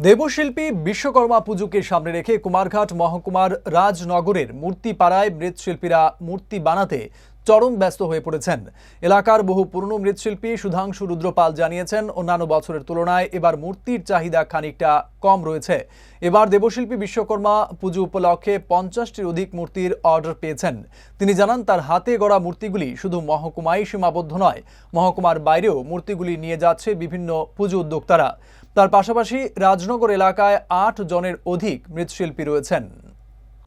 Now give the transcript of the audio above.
দেবশিল্পী বিশ্বকর্মা পুজোকে সামনে রেখে কুমারঘাট মহকুমার রাজনগরের মূর্তিপাড়ায় মৃৎশিল্পীরা মূর্তি বানাতে চরম ব্যস্ত হয়ে পড়েছেন। এলাকার বহু পুরনো মৃৎশিল্পী সুধাংশু রুদ্রপাল জানিয়েছেন, অন্যান্য বছরের তুলনায় এবার মূর্তির চাহিদা খানিকটা কম রয়েছে। এবার দেবশিল্পী বিশ্বকর্মা পুজো উপলক্ষে পঞ্চাশটির অধিক মূর্তির অর্ডার পেয়েছেন। তিনি জানান, তার হাতে গড়া মূর্তিগুলি শুধু মহকুমায় সীমাবদ্ধ নয়, মহকুমার বাইরেও মূর্তিগুলি নিয়ে যাচ্ছে বিভিন্ন পুজো উদ্যোক্তারা। তার পাশাপাশি রাজনগর এলাকায় আট জনের অধিক মৃৎশিল্পী রয়েছেন।